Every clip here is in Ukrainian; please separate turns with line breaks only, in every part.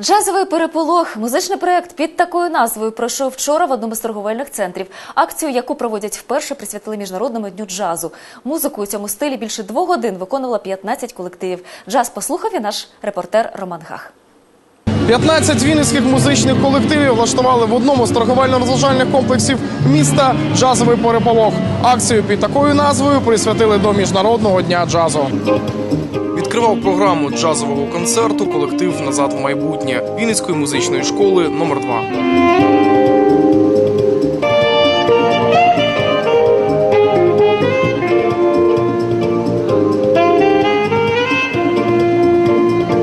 Джазовий переполох. Музичний проект під такою назвою пройшов вчора в одному з торговельних центрів. Акцію, яку проводять вперше, присвятили міжнародному дню джазу. Музику у цьому стилі більше двох годин виконувало 15 колективів. Джаз послухав і наш репортер Роман Гах.
15 вінницьких музичних колективів влаштували в одному з торговельно-розважальних комплексів міста джазовий переполох. Акцію під такою назвою присвятили до міжнародного дня джазу. Відкривав програму джазового концерту колектив Назад в майбутнє Вінницької музичної школи номер 2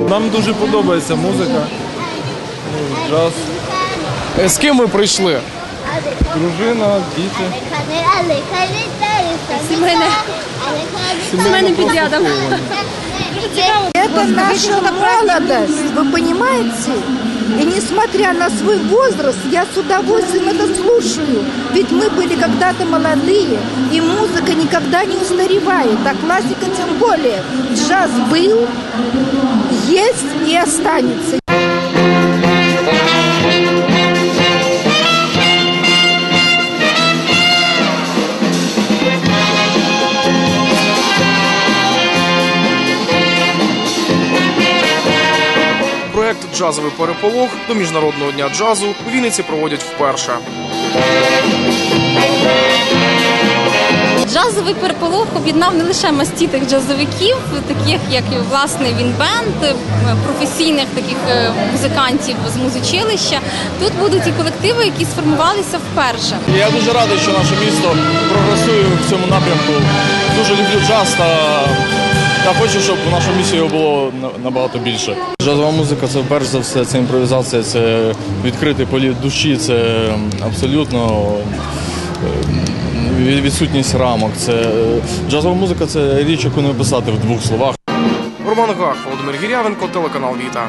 Нам дуже подобається музика, ну, джаз,
Е, З ким ви прийшли?
дружина, діти.
Сімейне. Сімейне підрядом.
Это наша молодость, вы понимаете? И несмотря на свой возраст, я с удовольствием это слушаю. Ведь мы были когда-то молодые, и музыка никогда не устаревает, а классика тем более. Джаз был, есть и останется.
Джазовий переполох до міжнародного дня джазу у Вінниці проводять вперше.
Джазовий переполох об'єднав не лише мастітих джазовиків, таких як власне він бенд, професійних таких е, музикантів з музичилища. Тут будуть і колективи, які сформувалися вперше.
Я дуже радий, що наше місто прогресує в цьому напрямку. Дуже люблю джаз та, та хочу, щоб в нашому місті його було набагато більше. Джазова музика це перш за все, це імпровізація, це відкритий політ душі, це абсолютно е, відсутність рамок. Це е, джазова музика це річ, яку не описати в двох словах.
Роман Гах, Володимир Гірявенко, телеканал Віта.